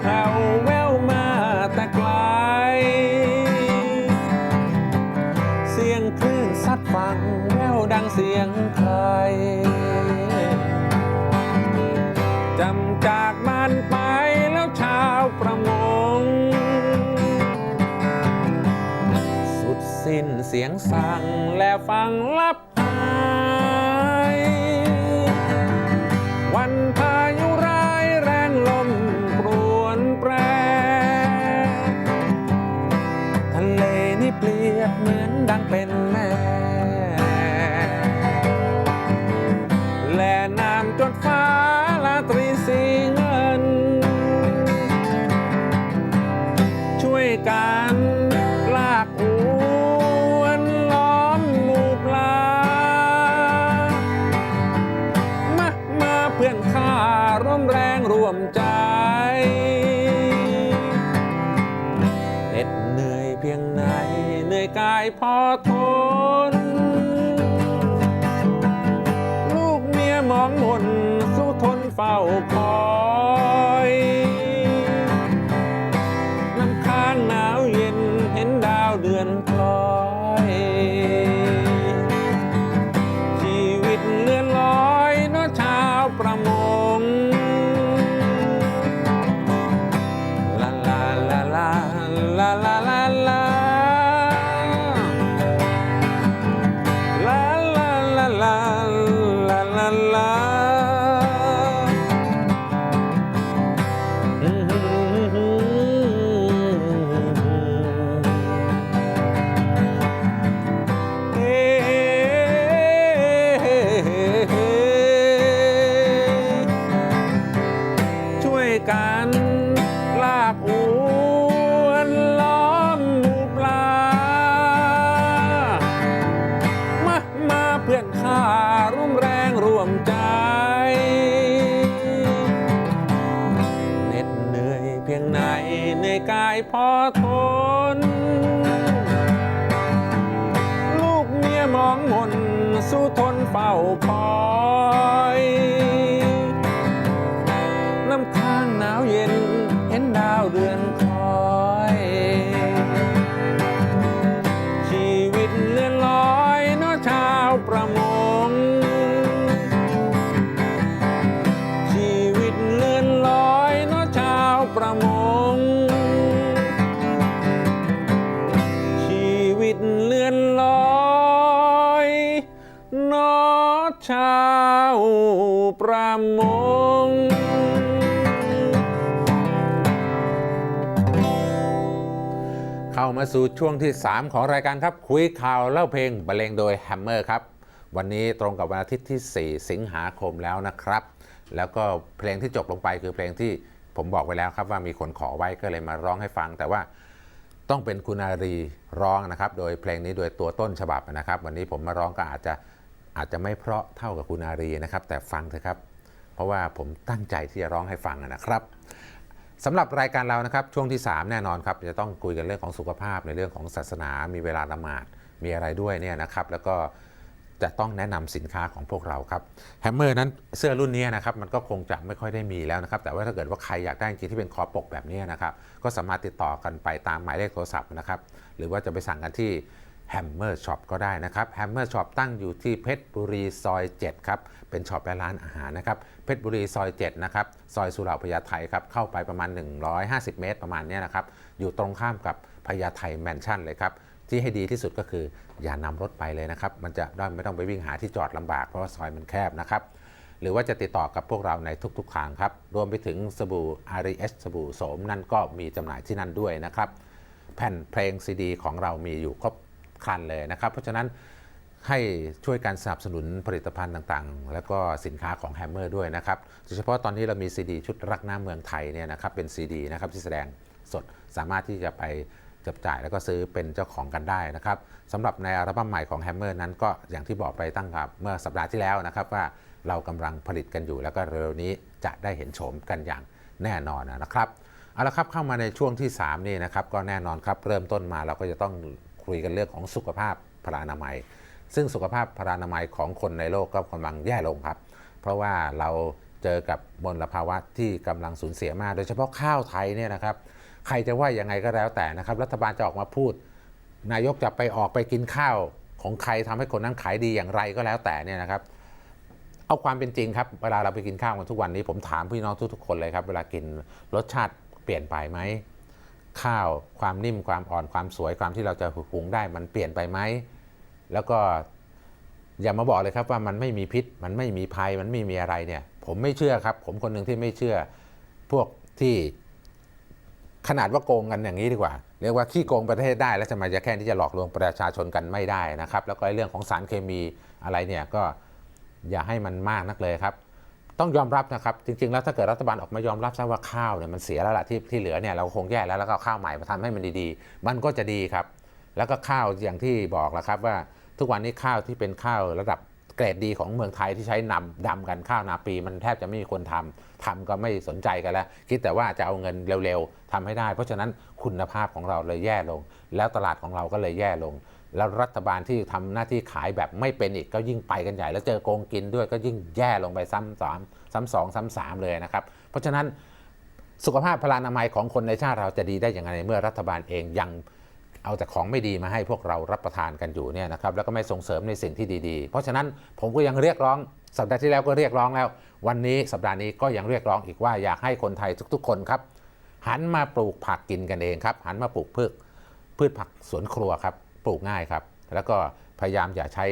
แผ่วแววมาแต่ไกล เสียงคลื่นซัดฟังแววดังเสียงใครจำจากบ้านไปแล้วชาวประมง สุดสิ้นเสียงสั่งและฟังลับ พื่อนข้าร่วมแรงร่วมใจเหน็ดเหนื่อยเพียงไหนเหนื่อยกายพอทน call. ประมง เข้ามาสู่ช่วงที่ 3 ของรายการครับ คุยข่าวเล่าเพลงบรรเลงโดยแฮมเมอร์ครับ วันนี้ตรงกับวันอาทิตย์ที่ 4 สิงหาคมแล้วนะครับ แล้วก็เพลงที่จบลงไปคือเพลงที่ผมบอกไว้แล้วครับว่ามีคนขอไว้ก็เลยมาร้องให้ฟัง แต่ว่าต้องเป็นคุณอารีร้องนะครับ โดยเพลงนี้โดยตัวต้นฉบับนะครับ วันนี้ผมมาร้องก็อาจจะ อาจจะไม่เพราะเท่ากับคุณอารีนะครับ แต่ฟังเถอะครับ เพราะว่าผมตั้งใจที่จะร้องให้ฟังนะครับสำหรับรายการเรานะครับช่วงที่ 3 แน่นอนครับจะต้องคุยกันเรื่องของสุขภาพในเรื่องของศาสนา มีเวลาละหมาดมีอะไรด้วยเนี่ยนะครับแล้วก็จะต้องแนะนำสินค้าของพวกเราครับแฮมเมอร์นั้นเสื้อรุ่นนี้นะครับมันก็คงจะไม่ค่อยได้มีแล้วนะครับ แต่ว่าถ้าเกิดว่าใครอยากได้จริงที่เป็นคอปกแบบนี้นะครับ ก็สามารถติดต่อกันไปตามหมายเลขโทรศัพท์นะครับ หรือว่าจะไปสั่งกันที่ แฮมเมอร์ช็อปก็ได้นะครับแฮมเมอร์ช็อปตั้งอยู่ที่เพชรบุรีซอย 7 ครับ เป็นช็อปและร้านอาหารนะครับ เพชรบุรีซอย 7 นะครับ ซอยสุเหร่าพญาไทครับ เข้าไปประมาณ 150 เมตรประมาณนี้นะครับ อยู่ตรงข้ามกับพญาไทแมนชั่นเลยครับ ที่ให้ดีที่สุดก็คืออย่านำรถไปเลยนะครับ มันจะได้ไม่ต้องไปวิ่งหาที่จอดลำบากเพราะว่าซอยมันแคบนะครับหรือว่าจะติดต่อกับพวกเราในทุกๆทางครับ รวมไปถึงสบู่ r s สบู่โสมนั่นก็มีจำหน่ายที่นั่นด้วยนะครับ แผ่นเพลงซีดี ของเรามีอยู่ครบ คันเลยนะครับ เพราะฉะนั้นให้ช่วยการสนับสนุนผลิตภัณฑ์ต่างๆ แล้วก็สินค้าของแฮมเมอร์ด้วยนะครับ โดยเฉพาะตอนนี้เรามีซีดีชุดรักหน้ำเมืองไทยเนี่ยนะครับเป็นซีดีนะครับที่แสดงสดสามารถที่จะไปจับจ่ายแล้วก็ซื้อเป็นเจ้าของกันได้นะครับสำหรับในอัลบั้มใหม่ของแฮมเมอร์นั้นก็อย่างที่บอกไปตั้งครับเมื่อสัปดาห์ที่แล้วนะครับว่าเรากำลังผลิตกันอยู่ แล้วก็เร็วนี้จะได้เห็นโฉมกันอย่างแน่นอนนะครับเอาละครับเข้ามาในช่วงที่ 3 นี่นะครับก็แน่นอนครับเริ่มต้นมาเราก็จะต้อง คุยกันเรื่องของสุขภาพพลานามัย ซึ่งสุขภาพพลานามัยของคนในโลกก็กำลังแย่ลงครับ เพราะว่าเราเจอกับมลภาวะที่กำลังสูญเสียมาก โดยเฉพาะข้าวไทยเนี่ยนะครับ ใครจะว่ายังไงก็แล้วแต่นะครับ รัฐบาลจะออกมาพูด นายกจะไปออกไปกินข้าวของใครทำให้คนนั้นขายดีอย่างไรก็แล้วแต่เนี่ยนะครับเอาความเป็นจริงครับ เวลาเราไปกินข้าวกันทุกวันนี้ผมถามพี่น้องทุกๆคนเลยครับ เวลากินรสชาติเปลี่ยนไปไหม ข้าวความนิ่มความอ่อนความสวยความที่เราจะหุงได้มันเปลี่ยนไปไหมแล้วก็อย่ามาบอกเลยครับว่ามันไม่มีพิษ มันไม่มีภัยมันไม่มีอะไรเนี่ย ผมไม่เชื่อครับ ผมคนหนึ่งที่ไม่เชื่อ พวกที่ขนาดว่าโกงกันอย่างนี้ดีกว่า เรียกว่าขี้โกงประเทศได้แล้วทำไมจะแค่ที่จะหลอกลวงประชาชนกันไม่ได้นะครับ แล้วก็เรื่องของสารเคมีอะไรเนี่ยก็อย่าให้มันมากนักเลยครับ ต้องยอมรับนะครับจริง ๆ แล้วถ้าเกิดรัฐบาลออกมายอมรับซะว่าข้าวเนี่ยมันเสียแล้วล่ะที่ที่เหลือเนี่ยเราคงแย่แล้วแล้วก็เอาข้าวใหม่มาทำให้มันดีๆ มันก็จะดีครับ แล้วก็ข้าวอย่างที่บอกแล้วครับว่าทุกวันนี้ข้าวที่เป็นข้าวระดับเกรดดีของเมืองไทยที่ใช้นำดำกันข้าวนาปี มันแทบจะไม่มีคนทำทำก็ไม่สนใจกันแล้ว คิดแต่ว่าจะเอาเงินเร็วๆทำให้ได้ เพราะฉะนั้นคุณภาพของเราเลยแย่ลง แล้วตลาดของเราก็เลยแย่ลง แล้วรัฐบาลที่ทำหน้าที่ขายแบบไม่เป็นอีกก็ยิ่งไปกันใหญ่ แล้วเจอโกงกินด้วยก็ยิ่งแย่ลงไปซ้ำสามซ้ำสองซ้ำสามเลยนะครับ เพราะฉะนั้นสุขภาพพลานามัยของคนในชาติเราจะดีได้อย่างไรเมื่อรัฐบาลเองยังเอาแต่ของไม่ดีมาให้พวกเรารับประทานกันอยู่เนี่ยนะครับแล้วก็ไม่ส่งเสริมในสิ่งที่ดีๆ เพราะฉะนั้นผมก็ยังเรียกร้องสัปดาห์ที่แล้วก็เรียกร้องแล้ว วันนี้สัปดาห์นี้ก็ยังเรียกร้องอีกว่าอยากให้คนไทยทุกๆ คนครับหันมาปลูกผักกินกันเองครับหันมาปลูกพืชพืชผักสวนครัวครับ ปลูกง่ายครับ แล้วก็พยายามอย่าใช้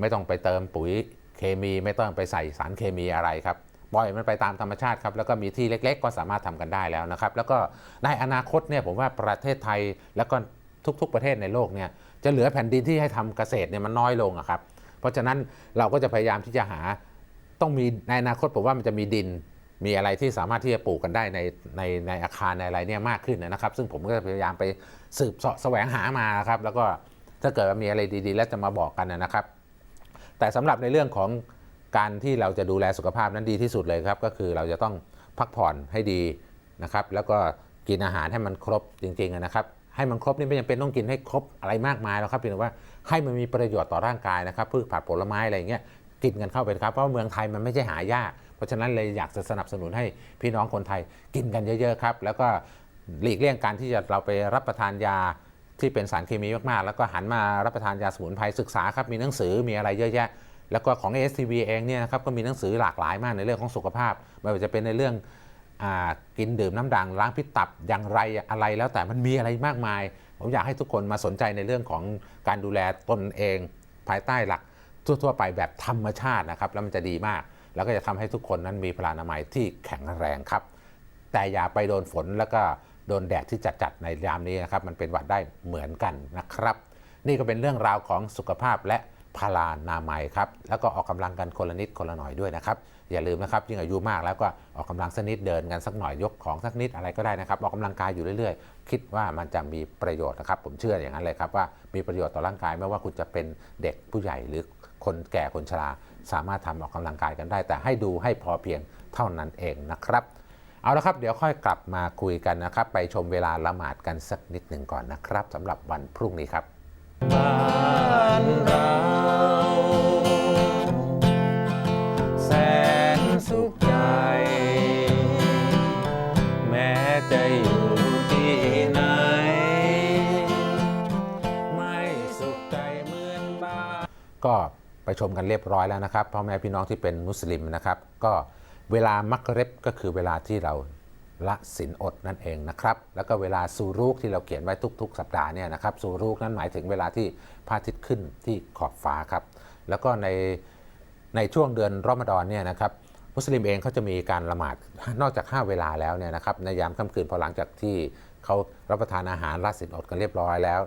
ไม่ต้องไปเติมปุ๋ยเคมีไม่ต้องไปใส่สารเคมีอะไรครับปล่อยมันไปตามธรรมชาติครับแล้วก็มีที่เล็ก ๆ ก็สามารถทำกันได้แล้วนะครับ แล้วก็ในอนาคตเนี่ยผมว่าประเทศไทยแล้วก็ทุก ๆ ประเทศในโลกเนี่ยจะเหลือแผ่นดินที่ให้ทำเกษตรเนี่ยมันน้อยลงอะครับ เพราะฉะนั้นเราก็จะพยายามที่จะหาต้องมีในอนาคตผมว่ามันจะมีดิน มีอะไรที่สามารถที่จะปลูกกันได้ในในในอาคารในอะไรเนี่ยมากขึ้นนะครับ ซึ่งผมก็จะพยายามไปสืบเสาะแสวงหามาครับ แล้วก็ถ้าเกิดว่ามีอะไรดีๆ แล้วจะมาบอกกันนะครับ แต่สำหรับในเรื่องของการที่เราจะดูแลสุขภาพนั้นดีที่สุดเลยครับ ก็คือเราจะต้องพักผ่อนให้ดีนะครับ แล้วก็กินอาหารให้มันครบจริงๆนะครับ ให้มันครบนี่ไม่จำเป็นต้องกินให้ครบอะไรมากมายแล้วครับเพียงแต่ว่าให้มันมีประโยชน์ต่อร่างกายนะครับพืชผักผลไม้อะไรอย่างเงี้ยกินกันเข้าไปครับเพราะเมืองไทยมันไม่ใช่หายาก เพราะฉะนั้นเลยอยากจะสนับสนุนให้พี่น้องคนไทยกินกันเยอะๆครับแล้วก็หลีกเลี่ยงการที่จะเราไปรับประทานยาที่เป็นสารเคมีมากๆ แล้วก็หันมารับประทานยาสมุนไพรศึกษาครับมีหนังสือมีอะไรเยอะแยะ แล้วก็ของ ASTV เองเนี่ยนะครับก็มีหนังสือหลากหลายมากในเรื่องของสุขภาพไม่ว่าจะเป็นในเรื่องอกินดื่มน้ำด่างล้างพิษตับอย่างไรอะไรแล้วแต่มันมีอะไรมากมาย ผมอยากให้ทุกคนมาสนใจในเรื่องของการดูแลตนเอง ภายใต้หลักทั่ว ๆ ไปแบบธรรมชาตินะครับแล้วมันจะดีมาก แล้วก็จะทำให้ทุกคนนั้นมีพลานามัยที่แข็งแรงครับ แต่อย่าไปโดนฝนแล้วก็โดนแดดที่จัดๆในยามนี้นะครับ มันเป็นหวัดได้เหมือนกันนะครับ นี่ก็เป็นเรื่องราวของสุขภาพและพลานามัยครับ แล้วก็ออกกำลังกันคนละนิดคนละหน่อยด้วยนะครับ อย่าลืมนะครับยิ่งอายุมากแล้วก็ออกกำลังสักนิดเดินกันสักหน่อยยกของสักนิดอะไรก็ได้นะครับ ออกกำลังกายอยู่เรื่อยๆ คิดว่ามันจะมีประโยชน์นะครับ ผมเชื่ออย่างนั้นเลยครับว่ามีประโยชน์ต่อร่างกายไม่ว่าคุณจะเป็นเด็กผู้ใหญ่หรือ คนแก่คนชราสามารถทำออกกำลังกายกันได้ แต่ให้ดูให้พอเพียงเท่านั้นเองนะครับ เอาละครับเดี๋ยวค่อยกลับมาคุยกันนะครับ ไปชมเวลาละหมาดกันสักนิดหนึ่งก่อนนะครับสำหรับวันพรุ่งนี้ครับบ้านเราแสนสุขใจ แม้จะอยู่ที่ไหนไม่สุขใจเหมือนบ้านก็ ไปชมกันเรียบร้อยแล้วนะครับพ่อแม่พี่น้องที่เป็นมุสลิมนะครับ ก็เวลามักเร็บก็คือเวลาที่เราละศีลอดนั่นเองนะครับ แล้วก็เวลาซูรุกที่เราเขียนไว้ทุก ๆ สัปดาห์เนี่ยนะครับซูรุกนั้นหมายถึงเวลาที่พระอาทิตย์ขึ้นที่ขอบฟ้าครับ แล้วก็ในในช่วงเดือนรอมฎอนเนี่ยนะครับมุสลิมเองเขาจะมีการละหมาดนอกจาก 5 เวลาแล้วเนี่ยนะครับในยามค่ำคืนพอหลังจากที่เขารับประทานอาหารละศีลอดกันเรียบร้อยแล้ว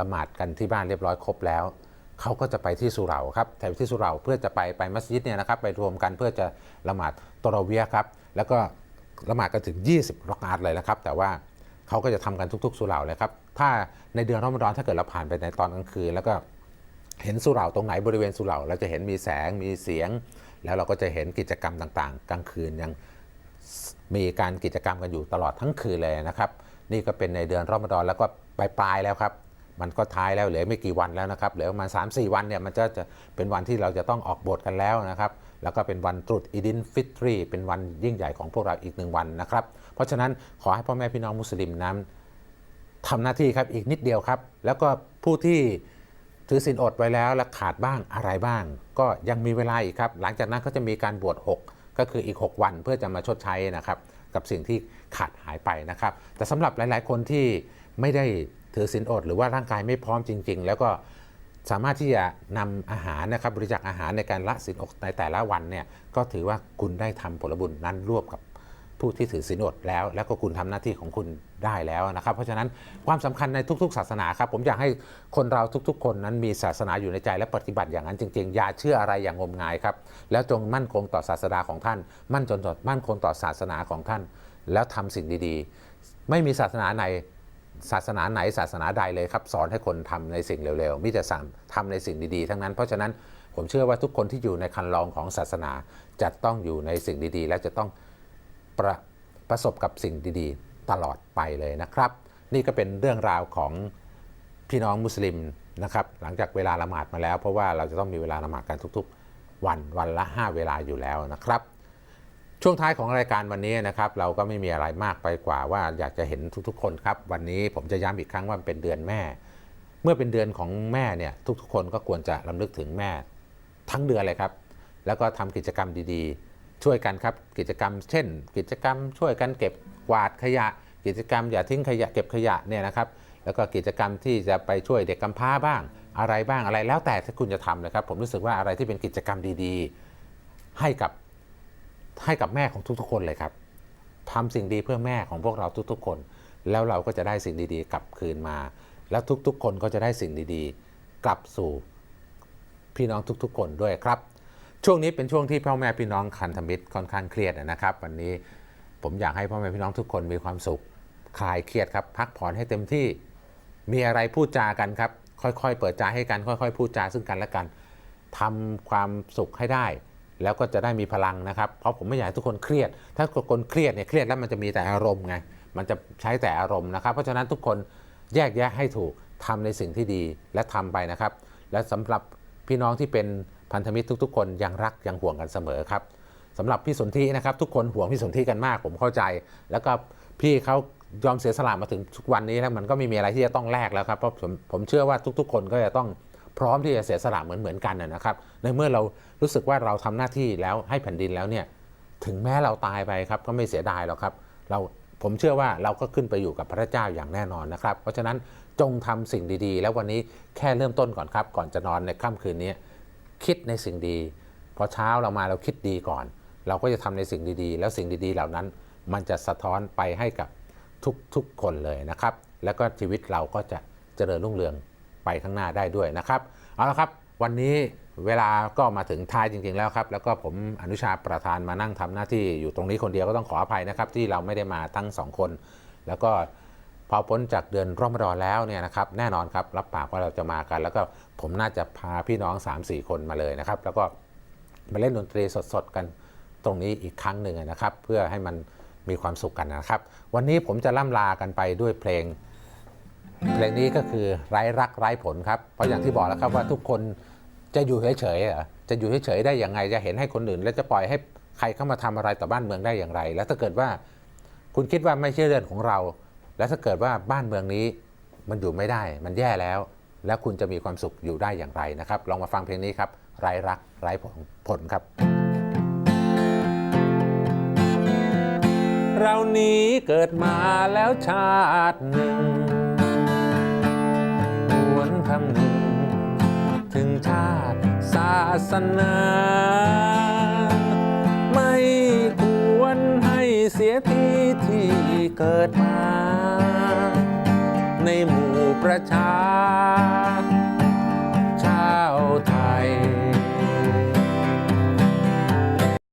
ละหมาดกันที่บ้านเรียบร้อยครบแล้ว เขาก็จะไปที่สุเหร่าครับแต่ที่สุเหร่าเพื่อจะไปไปมัสยิดเนี่ยนะครับไปรวมกันเพื่อจะละหมาดตอรเวียครับแล้วก็ละหมาดกันถึง 20รักอาตเลยนะครับ แต่ว่าเขาก็จะทำกันทุก ๆ สุเหร่าเลยครับถ้าในเดือนรอมฎอนถ้าเกิดเราผ่านไปในตอนกลางคืน แล้วก็เห็นสุเหร่าตรงไหนบริเวณสุเหร่าเราจะเห็นมีแสงมีเสียง แล้วเราก็จะเห็นกิจกรรมต่างๆ กลางคืนยังมีการกิจกรรมกันอยู่ตลอดทั้งคืนเลยนะครับ นี่ก็เป็นในเดือนรอมฎอนแล้วก็ปลายๆแล้วครับ มันก็ท้ายแล้วเหลือไม่กี่วันแล้วนะครับเหลือประมาณ3 4 วันเนี่ยมันจะจะเป็นวันที่เราจะต้องออกบทกันแล้วนะครับ แล้วก็เป็นวันตรุษอีดินฟิตรี เป็นวันยิ่งใหญ่ของพวกเราอีกหนึ่งวันนะครับ เพราะฉะนั้นขอให้พ่อแม่พี่น้องมุสลิมนั้นทำหน้าที่ครับอีกนิดเดียวครับ แล้วก็ผู้ที่ถือศีลอดไว้แล้วและขาดบ้างอะไรบ้าง ก็ยังมีเวลาอีกครับ หลังจากนั้นก็จะมีการบวช 6 ก็คืออีก 6 วันเพื่อจะมาชดใช้นะครับ กับสิ่งที่ขาดหายไปนะครับ แต่สำหรับหลาย ๆ คนที่ไม่ได้ ถือศีลอด หรือว่าร่างกายไม่พร้อมจริง ๆ แล้วก็สามารถที่จะนำอาหารนะครับบริจาคอาหารในการละศีลอดในแต่ละวันเนี่ยก็ถือว่าคุณได้ทำผลบุญนั้นร่วมกับผู้ที่ถือศีลอดแล้ว แล้วก็คุณทำหน้าที่ของคุณได้แล้วนะครับ เพราะฉะนั้นความสำคัญในทุก ๆ ศาสนาครับ ผมอยากให้คนเราทุกๆ คนนั้นมีศาสนาอยู่ในใจและปฏิบัติอย่างนั้นจริงๆ อย่าเชื่ออะไรอย่างงมงายครับ แล้วจงมั่นคงต่อศาสนาของท่าน มั่นจนมั่นคงต่อศาสนาของท่าน แล้วทำสิ่งดีๆ ไม่มีศาสนาไหน ศาสนาไหนศาสนาใดเลยครับ สอนให้คนทำในสิ่งเร็วๆมิแต่สั่งทำในสิ่งดีๆ ทั้งนั้น เพราะฉะนั้นผมเชื่อว่าทุกคนที่อยู่ในคันลองของศาสนาจะต้องอยู่ในสิ่งดีๆ และจะต้องประประสบกับสิ่งดีๆ ตลอดไปเลยนะครับ นี่ก็เป็นเรื่องราวของพี่น้องมุสลิมนะครับหลังจากเวลาละหมาดมาแล้ว เพราะว่าเราจะต้องมีเวลาละหมาดกันทุกๆ วันวันละ 5 เวลาอยู่แล้วนะครับ ช่วงท้ายของรายการวันนี้นะครับเราก็ไม่มีอะไรมากไปกว่าว่าอยากจะเห็นทุกๆ คนครับ วันนี้ผมจะย้ำอีกครั้งว่าเป็นเดือนแม่ เมื่อเป็นเดือนของแม่เนี่ยทุกๆ คนก็ควรจะรำลึกถึงแม่ ทั้งเดือนเลยครับ แล้วก็ทำกิจกรรมดีๆ ช่วยกันครับกิจกรรม เช่น กิจกรรมช่วยกันเก็บกวาดขยะ กิจกรรมอย่าทิ้งขยะเก็บขยะเนี่ยนะครับแล้วก็กิจกรรมที่จะไปช่วยเด็กกำพร้าบ้าง อะไรบ้างอะไรแล้วแต่ที่คุณจะทำนะครับ ผมรู้สึกว่าอะไรที่เป็นกิจกรรมดีๆ ให้กับ ให้กับแม่ของทุกๆ คนเลยครับทำสิ่งดีเพื่อแม่ของพวกเราทุกๆ คน แล้วเราก็จะได้สิ่งดีๆ กลับคืนมา แล้วทุกๆ คนก็จะได้สิ่งดีๆ กลับสู่พี่น้องทุกๆ คนด้วยครับ ช่วงนี้เป็นช่วงที่พ่อแม่พี่น้องคันธมิตรค่อนข้างเครียดนะครับ วันนี้ผมอยากให้พ่อแม่พี่น้องทุกคนมีความสุข คลายเครียดครับพักผ่อนให้เต็มที่มีอะไรพูดจากันครับ ค่อยๆ เปิดใจให้กัน ค่อยๆ พูดจาซึ่งกันและกันทำความสุขให้ได้ แล้วก็จะได้มีพลังนะครับ เพราะผมไม่อยากให้ทุกคนเครียด ถ้าคนเครียดเนี่ยเครียดแล้วมันจะมีแต่อารมณ์ไง มันจะใช้แต่อารมณ์นะครับ เพราะฉะนั้นทุกคนแยกแยะให้ถูกทำในสิ่งที่ดีและทำไปนะครับ และสำหรับพี่น้องที่เป็นพันธมิตรทุก ๆ คนยังรักยังห่วงกันเสมอครับสำหรับพี่สนธินะครับ ทุกคนห่วงพี่สนธิกันมาก ผมเข้าใจ แล้วก็พี่เขายอมเสียสละมาถึงทุกวันนี้แล้วมันก็ไม่มีอะไรที่จะต้องแลกแล้วครับเพราะผมผมเชื่อว่าทุก ๆ คนก็จะต้อง พร้อมที่จะเสียสละเหมือนเหมือนกันนะครับ ในเมื่อเรารู้สึกว่าเราทำหน้าที่แล้วให้แผ่นดินแล้วเนี่ยถึงแม้เราตายไปครับก็ไม่เสียดายหรอกครับ เราผมเชื่อว่าเราก็ขึ้นไปอยู่กับพระเจ้าอย่างแน่นอนนะครับ เพราะฉะนั้นจงทำสิ่งดีๆ แล้ววันนี้แค่เริ่มต้นก่อนครับ ก่อนจะนอนในค่ำคืนนี้คิดในสิ่งดี พอเช้าเรามาเราคิดดีก่อน เราก็จะทำในสิ่งดีๆ แล้วสิ่งดีๆ เหล่านั้น มันจะสะท้อนไปให้กับทุกๆคนเลยนะครับ แล้วก็ชีวิตเราก็จะเจริญรุ่งเรือง ไปข้างหน้าได้ด้วยนะครับเอาละครับวันนี้เวลาก็มาถึงท้ายจริง ๆ แล้วครับ แล้วก็ผมอนุชาประธานมานั่งทำหน้าที่อยู่ตรงนี้คนเดียวก็ต้องขออภัยนะครับ ที่เราไม่ได้มาทั้งสองคน แล้วก็พอพ้นจากเดือนรอมฎอนแล้วเนี่ยนะครับ แน่นอนครับรับปากว่าเราจะมากัน แล้วก็ผมน่าจะพาพี่น้อง 3-4 คนมาเลยนะครับ แล้วก็มาเล่นดนตรีสดๆกันตรงนี้อีกครั้งหนึ่งนะครับ เพื่อให้มันมีความสุขกันนะครับ วันนี้ผมจะล่ำลากันไปด้วยเพลง เพลงนี้ก็คือไร้รักไร้ผลครับ เพราะอย่างที่บอกแล้วครับว่าทุกคนจะอยู่เฉยๆเหรอจะอยู่เฉยๆได้อย่างไง จะเห็นให้คนอื่น แล้วจะปล่อยให้ใครเข้ามาทำอะไรต่อบ้านเมืองได้อย่างไร แล้วถ้าเกิดว่าคุณคิดว่าไม่ใช่เรื่องของเรา แล้วถ้าเกิดว่าบ้านเมืองนี้มันอยู่ไม่ได้ มันแย่แล้ว แล้วคุณจะมีความสุขอยู่ได้อย่างไรนะครับ ลองมาฟังเพลงนี้ครับ ไร้รักไร้ผลผลครับ เรานี้เกิดมาแล้วชาติหนึ่ง สนา ไม่ควรให้เสียทีที่เกิดมา ในหมู่ประชา ชาวไทย